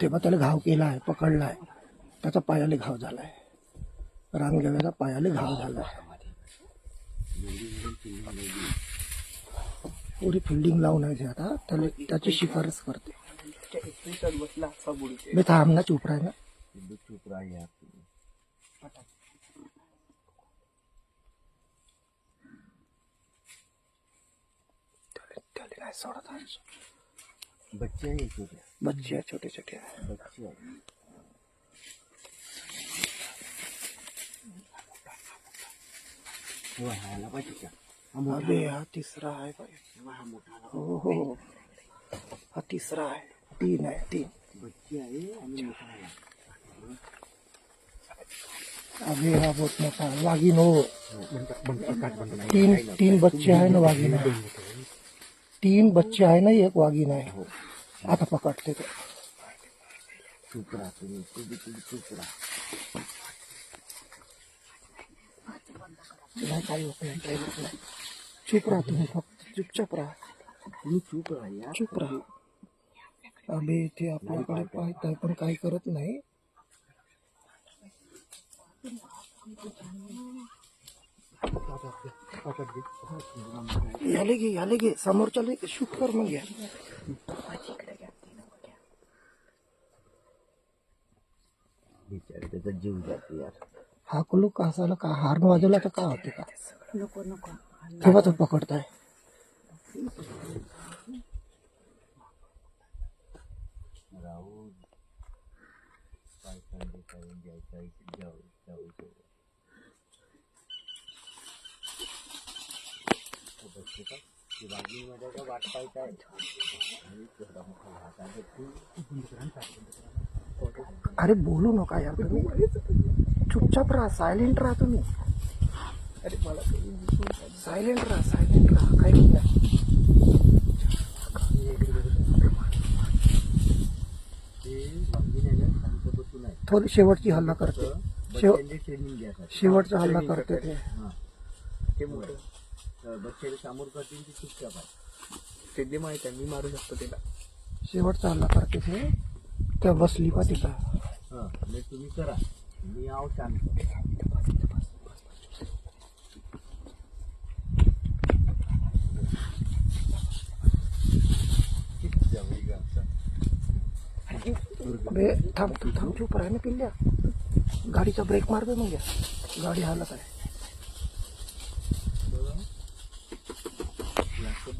तेव्हा त्याला घाव केला आहे पकडला आहे त्याचा पायाले घाव झाला आहे रानगव्याचा पायाले घाव झालाय. पुरी फिल्डिंग लावून आहे आता. त्याला त्याची शिफारस करते. मी थांबना चुप ना चुप राहा त्याला नाही सोडत आहे. बच्चे आहे छोटे? बच्चे आहे छोटे छोटे आहे. बच्चे आहे हो ह्याला पाहिजे का हा। मोठा अबे हा तिसरा आहे बाई हा मोठा हो हो हो. हा तिसरा आहे तीन आहे तीन। बच्चे आहे आणि मोठा आहे अबे हा बहुत मोठा आहे. वाघीण हो तीन तीन बच्चे आहे ना वाघीण आहे. तीन बच्चे आहे ना एक वाघीण आहे आता पकडते ते. चुप राहा तुम्ही तुम्ही तुम्ही चुप राहा नाही काही होत नाही काही होत नाही. चुप राहा तुम्ही फक्त. चुपचाप राहा. तुम्ही चुप राहा यार चुप राहा. अबे ते आपल्याकडे पाहत आहे पण काही करत नाही. याले घे याले घे समोरच्याला शूट कर मग या बिचारे त्याचा जीव जातो यार। हा कुलू कासाला का हार्न वाजवला तर काय होते का? नको नको तेव्हा तो पकडताय राहू काय सांगते काय जायचं जाऊ जाऊ वाट तू अरे बोलू नका यार तुम्ही. चुपचाप राहा सायलेंट राहा तुम्ही. अरे मला सायलेंट राहा सायलेंट राहा. काही होत नाही ते वाघिणी आहे ना शांत बसून आहे थोडी शेवटची हल्ला करते शेवटचा हल्ला करते ते बच्चे समोर करतील ती चुपचाप आहे सिद्धी माहीत आहे मी मारू शकतो तिला. शेवटचा हल्ला करते ते त्या बसली तिचा हां म्हणजे तुम्ही करा. मी आहो शांत. बे थांब थांब राह ना पिल्ल्या. गाडीचा ब्रेक मार बे मग. गाडी हालत आहे नाटकं बंद करा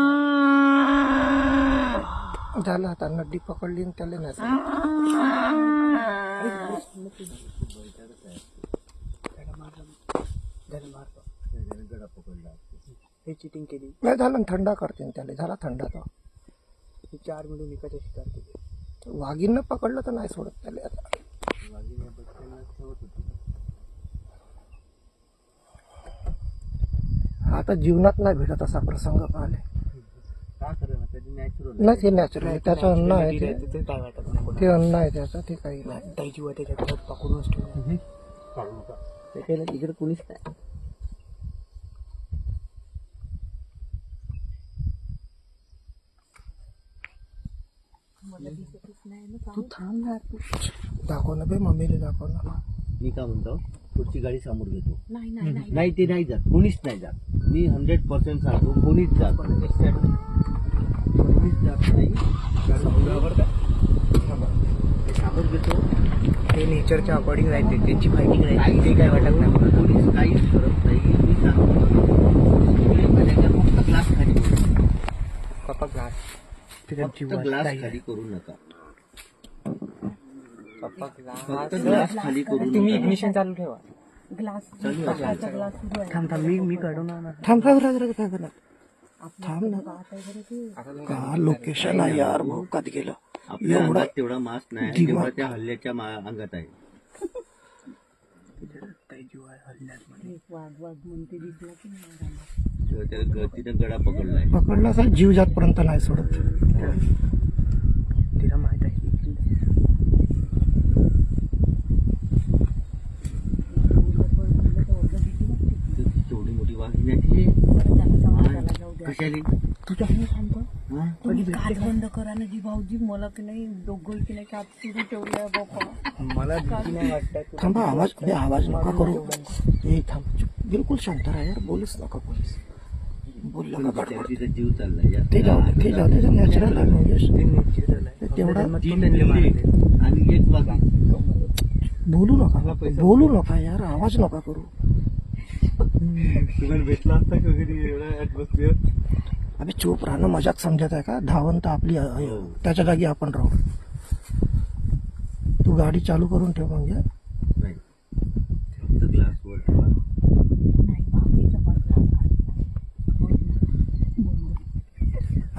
झालं आता नड्डी पकडली आणि त्याला हे चिटिंग केली. नाही झालं ना, थंडा करते ना त्याला. झाला थंडा तो ही चार मिळून निकाच्या शिकार केली वाघीनं पकडलं तर नाही सोडत त्याला आता. आता जीवनात नाही भेटत असा प्रसंग पाहिले का करेल ना त्याची नॅचरल नाही ते नॅचरल आहे. त्याचं अन्न आहे ते. ते काय वाटत नाही कोणाला. ते अन्न आहे त्याचं ते काही नाही. ताई जीव पाकडूनच ठेवलं काढू नका. त्याच्याला तिकडे कोणीच नाही. तू थांब ना. तू दाखव ना बे मम्मीला दाखव ना. मी काय म्हणतो पुढची गाडी समोर घेतो. नाही नाही नाही. नाही ते नाही जात. कोणीच नाही जात. मी हंड्रेड पर्सेंट सांगतो कोणीच जात कोणीच जात नाही. ते समोर घेतो. ते नेचरच्या अकॉर्डिंग राहते. त्यांची फायटिंग राहते. ते काय वाटत नाही मला. कोणीच काहीच करत नाही. मी सांगतो फक्त ग्लास खाली. पप्पा ग्लास. फक्त जीव ग्लास. खाली करू नका. फक्त ग्लास खाली करू तुम्ही इग्निशन चालू ठेवा. ग्लास. चालू आहे. काचाचा ग्लास सुरू आहे थांब थांब. मी मी काढून थांब थांब काय करणार थांब ना. का. लोकेशन आहे यार भाऊ कधी गेलं? आपल्या एवढा अंगात तेवढा मास नाही दिमाग. त्या हल्ल्याच्या मा- अंगात आहे. गतीनं गडा पकडलाय. पकडला असा जीव जातपर्यंत नाही सोडत. तिला माहीत आहे. तेवढी मोठी वाघिणी आहे ती. कशाली तुझ्या हा? काच बंद करा ना जी भाऊजी मला की नाही दोघं की नाही काच सुरू ठेवलंय बाप्पा मला भीती नाही वाटत थांबा आवाज आवाज नका करू. हे थांब. चुप. बिलकुल शांत राहा यार बोलूच नका पोलीस बोलला पण का त्या गडबड तिचा जीव चाललाय. जास्त ते जाऊ दे ते जाऊ दे नॅचरल आहे ते natural आहे. तेवढा जन्मात तीन त्यांनी बिल्ली मारले. आणि एक बोलू नका. बोलू नका यार आवाज नका करू. तुम्हाला भेटला असता का कधी एवढा ऍटमॉस्फिअर अबे चूप राहणं मजाक समजत आहे का धावण तर आपली आहे. हो. त्याच्या जागी आपण राहू तू गाडी चालू करून ठेव म्हणजे नाही फक्त ग्लास वर ठेवा. नाही भाऊजीच्या बाजूला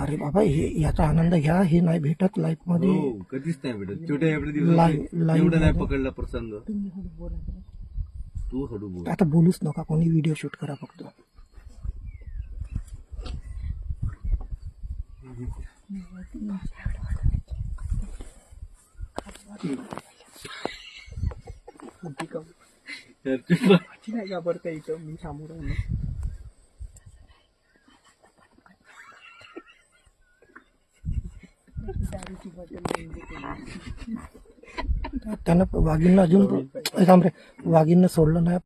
अरे बाबा हे याचा आनंद घ्या हे नाही भेटत लाईफमध्ये हो कधीच नाही भेटत छोट्या एवढ्या लाईव्ह- दिवसात लाईव्ह एवढा नाही मध्ये. पकडला प्रसंग तुम्ही बोला. तू हळू बोल. आता बोलूच नका कोणी व्हिडिओ शूट करा फक्त. नाही घाबरता इथं मी थांबू राहिलो दारूची बॉटल त्यानं वाघींना अजून ए, थांब रे. वाघींना सोडलं नाही.